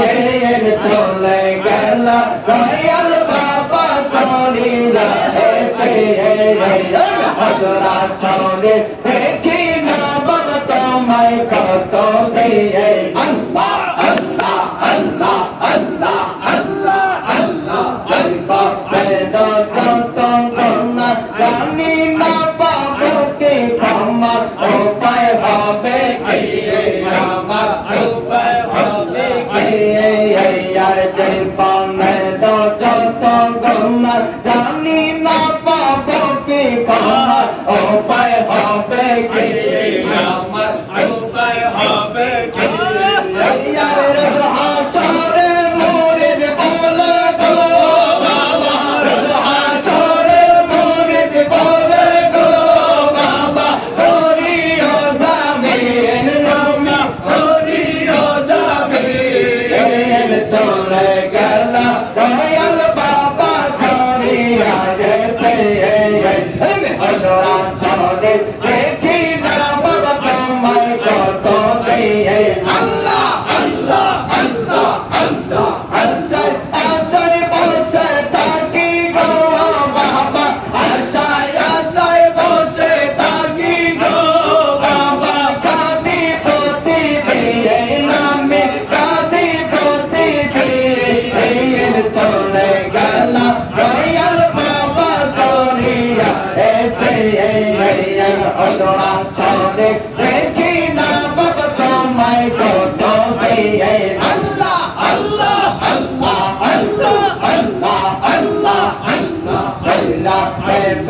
ছেড়ে চলে গেল রয়াল বাবা করিলা এতে হজরা সঙ্গে দেখি না বল তোমায় কত দিয়ে আল্লাহ আল্লাহ আল্লাহ আল্লাহ আল্লাহ আল্লাহ আল্লাহ বেদ কত কন্যা জানি না পাবো কি ক্ষমা উপায় হবে নাই তো যত জানি না। আরে হইল না সরে দেখি না বাবা তোমায় কত পেয়ে আল্লাহ আল্লাহ আল্লাহ আল্লাহ আল্লাহ আল্লাহ আল্লাহ আল্লাহ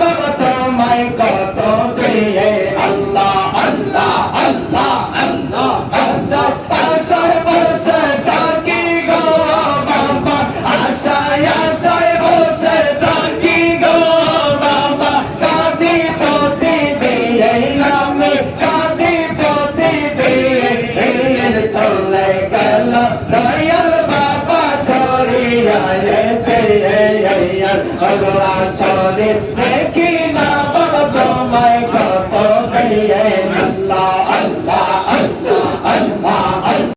Azulás Csadi,